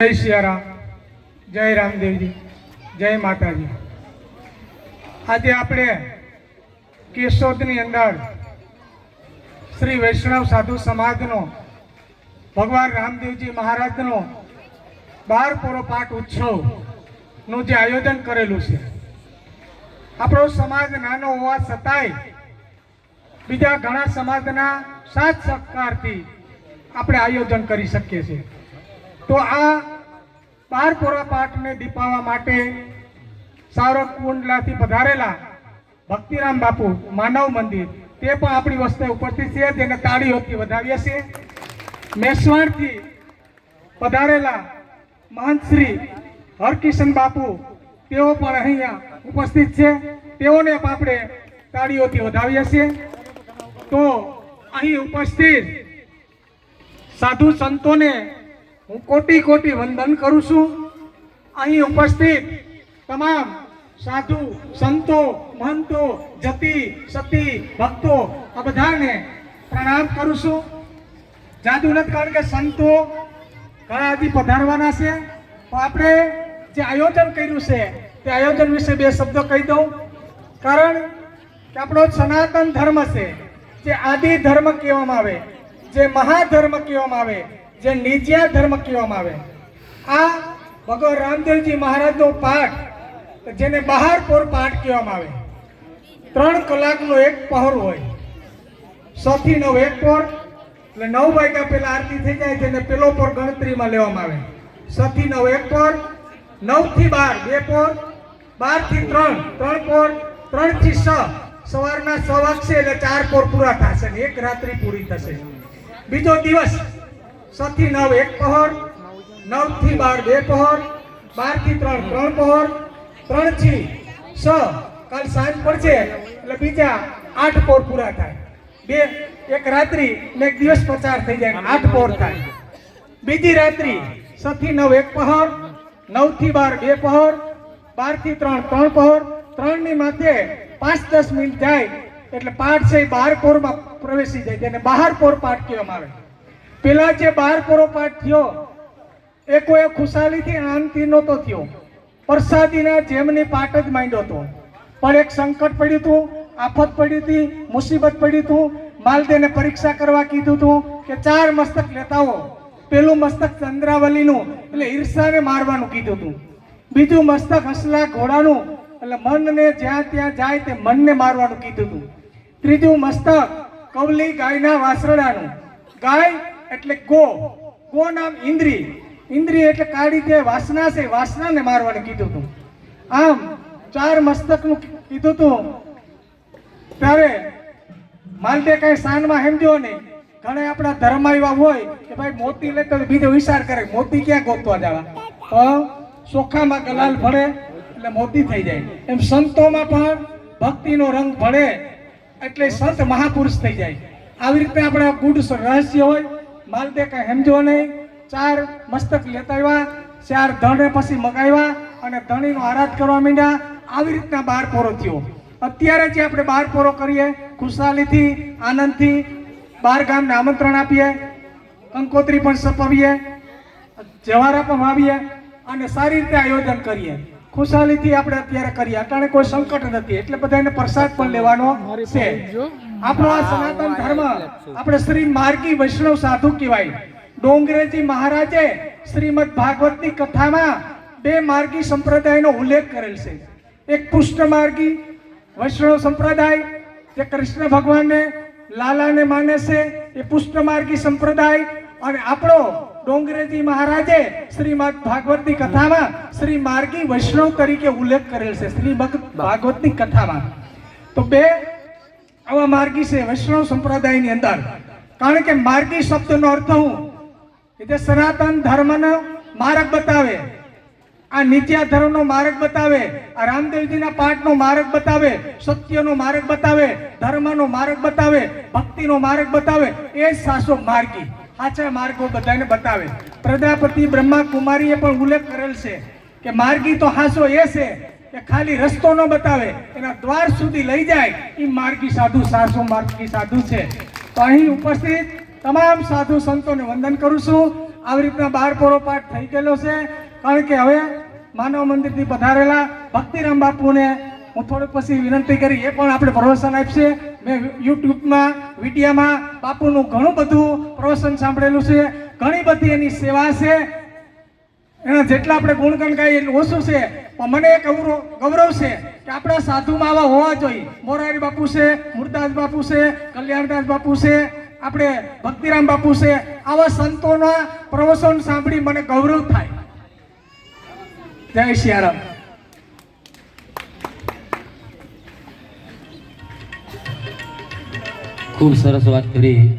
જય સિયારામ જય રામદેવજી, જય માતાજી. આજે આપણે કેશોદની અંદર શ્રી વૈષ્ણવ સાધુ સમાજનો, ભગવાન રામદેવજી મહારાજનો બાર પૂરો પાઠ ઉત્સવનું જે આયોજન કરેલું છે. આપણો સમાજ નાનો હોવા છતાંય બીજા ઘણા સમાજના સાથ સહકારથી આપણે આયોજન કરી શકીએ છીએ. તો આ બારપોરા પાઠને દીપાવવા માટે સાવરક કુંડલાથી પધારેલા ભક્તિરામ બાપુ માનવ મંદિર, તે પણ આપણી વસ્તુ ઉપસ્થિત છે તેને તાળીઓથી વધાવીએ છીએ. મેસવાડથી પધારેલા મહંત શ્રી હરકિશન બાપુ, તેઓ પણ અહીંયા ઉપસ્થિત છે. તેઓને પણ આપણે તાળીઓથી વધાવીએ છીએ. તો અહીં ઉપસ્થિત સાધુ સંતોને હું કોટી કોટી વંદન કરું છું. અહીં ઉપસ્થિત તમામ સાધુ, સંતો, મહંતો, જતી, સતી, ભક્તો, આ બધાને પ્રણામ કરું છું. જાદુ નથી કારણ કે સંતો ઘણા હજી પધારવાના છે. તો આપણે જે આયોજન કર્યું છે, તે આયોજન વિશે બે શબ્દો કહી દઉં. કારણ કે આપણો સનાતન ધર્મ છે, જે આદિ ધર્મ કહેવામાં આવે, જે મહાધર્મ કહેવામાં આવે જે નિજ્યા ધર્મ કહેવામાં આવે. આ ભગવાન રામદેવજી મહારાજનો પાઠ, જેને બહારપોર પાઠ કહેવામાં આવે. ત્રણ કલાકનો એક પહોર હોય. સૌથી નવ એક પોર, એટલે નવ વાગ્યા પહેલાં આરતી થઈ જાય જેને પેલો પોર ગણતરીમાં લેવામાં આવે. સૌથી નવ એક પોર, નવથી બાર બે પોર, બારથી ત્રણ ત્રણ પોર, ત્રણથી છ સવારના છ વાગશે એટલે ચાર પોર પૂરા થશે એક રાત્રિ પૂરી થશે. બીજો દિવસ સથી નવ એક પહોર નવથી બાર બે પહોર બારથી ત્રણ ત્રણ પહોર ત્રણથી છ કાલ સાંજ પડશે, એટલે બીજા આઠ પોર પૂરા થાય. બે, એક રાત્રિ, ને એક દિવસ પ્રચાર થઈ જાય, આઠ પોર થાય. બીજી રાત્રિ સથી નવ એક પહોર નવથી બાર બે પહોર બારથી ત્રણ ત્રણ પહોર ત્રણની માથે પાંચ દસ મિનિટ જાય, એટલે પાઠ છે બાર પોરમાં પ્રવેશી જાય જેને બહાર પોર પાઠ કહેવામાં આવે. પેલા જે બાર પોરો પાઠ થયો, એ કોઈ ખુશાલીથી આનંદથી નહોતો થયો. પ્રસાદીના જેમની પાઠ જ માંડ્યો હતો. પણ એક સંકટ પડ્યું હતું, આફત પડી હતી, મુસીબત પડી હતું. માલદેને પરીક્ષા કરવા કીધું હતું કે ચાર મસ્તક લેતા આવો. પેલું મસ્તક ચંદ્રાવલીનું, એટલે ઈર્ષાને મારવાનું કીધું હતું. બીજું મસ્તક હસલા ઘોડાનું, એટલે મનને જ્યાં ત્યાં જાય તે મનને મારવાનું કીધું હતું. ત્રીજું મસ્તક કવલી ગાયના વાસરડાનું. ગાય એટલે ગો. ગો નામ ઇન્દ્રી. ઇન્દ્રી એટલે કાળી જે વાસના છે, વાસનાને મારવાનું કીધું હતું આમ ચાર મસ્તકનું કીધું હતું ત્યારે માલદે કઈ સાનમાં સમજો નહીં. ઘણા આપણા ધર્મમાં એવા હોય કે ભાઈ મોતી લેતો બીજો વિચાર કરે, મોતી ક્યાં ગોતવા જવા? તો ચોખામાં ગલાલ ભળે એટલે મોતી થઈ જાય. એમ સંતોમાં પણ ભક્તિનો રંગ ભળે એટલે સંત મહાપુરુષ થઈ જાય. આવી રીતે આપણા ગુડ રહસ્ય હોય માલદે કઈ સમજો નહીં. ચાર મસ્તક લેતા આવ્યા. ચાર ધણે પછી મગાવ્યા અને ધણીનો આરાધ કરવા માંડ્યા. આવી રીતના બાર પોરો થયો. અત્યારે જે આપણે બાર પોરો કરીએ ખુશાલીથી આનંદથી બાર ગામને આમંત્રણ આપીએ કંકોત્રી પણ સપાવીએ જવારા પણ વાવીએ અને સારી રીતે આયોજન કરીએ. ખુશાલીથી આપણે અત્યારે કરીએ. અટાણે કોઈ સંકટ નથી. એટલે બધાને પ્રસાદ પણ લેવાનો છે. આપણો આ સનાતન ધર્મ આપણે શ્રી માર્ગી વૈષ્ણવ સાધુ કહેવાય. ડોંગરેજી મહારાજે શ્રીમદ ભાગવતની કથામાં બે માર્ગી સંપ્રદાયનો ઉલ્લેખ કરેલ છે. એક પુષ્ટ માર્ગી વૈષ્ણવ સંપ્રદાય જે કૃષ્ણ ભગવાનને લાલાને માને છે એ પુષ્ટ માર્ગી સંપ્રદાય અને આપણો ડોંગરેજી મહારાજે શ્રીમદ ભાગવતની કથામાં શ્રી માર્ગી વૈષ્ણવ તરીકે ઉલ્લેખ કરેલ છે શ્રી ભાગવતની કથામાં. તો બે આવા માર્ગી છે, વૈષ્ણવ સંપ્રદાયની અંદર. કારણ કે માર્ગી શબ્દનો અર્થ હું કે જે સનાતન ધર્મનો માર્ગ બતાવે, આ નિત્યા ધર્મનો માર્ગ બતાવે, આ રામદેવજીના પાઠનો માર્ગ બતાવે, સત્યનો માર્ગ બતાવે, ધર્મનો માર્ગ બતાવે, ભક્તિનો માર્ગ બતાવે, એ જ સાસો માર્ગી, સાચા માર્ગો બધાને બતાવે. પ્રજાપતિ બ્રહ્મા કુમારીએ પણ ઉલ્લેખ કરેલ છે કે માર્ગી તો હાસો એ છે કે ખાલી રસ્તો ન બતાવે, એના દ્વાર સુધી લઈ જાય, એ માર્ગી સાધુ, સાસુ માર્ગી સાધુ છે. તો અહીં ઉપસ્થિત તમામ સાધુ સંતોને વંદન કરું છું. આવી રીતના બાર પોરો પાઠ થઈ ગયેલો છે. કારણ કે હવે માનવ મંદિરથી પધારેલા ભક્તિરામ બાપુને હું થોડુંક પછી વિનંતી કરી, એ પણ આપણે પ્રવચન આપશે. મેં યુટ્યુબમાં, વિડીયામાં બાપુનું ઘણું બધું પ્રવચન સાંભળેલું છે. ઘણી બધી એની સેવા છે. એના જેટલા આપણે ગુણગણ ગાઈએ એટલું ઓછું છે. પણ મને એક ગૌરવ છે કે આપણા સાધુમાં આવા હોવા જોઈએ. મોરારી બાપુ છે મુરદાસ બાપુ છે, કલ્યાણદાસ બાપુ છે, આપણે ભક્તિરામ બાપુ છે. આવા સંતોના પ્રવચન સાંભળી મને ગૌરવ થાય. જય સિયારામ ખૂબ સરસ વાત કરી.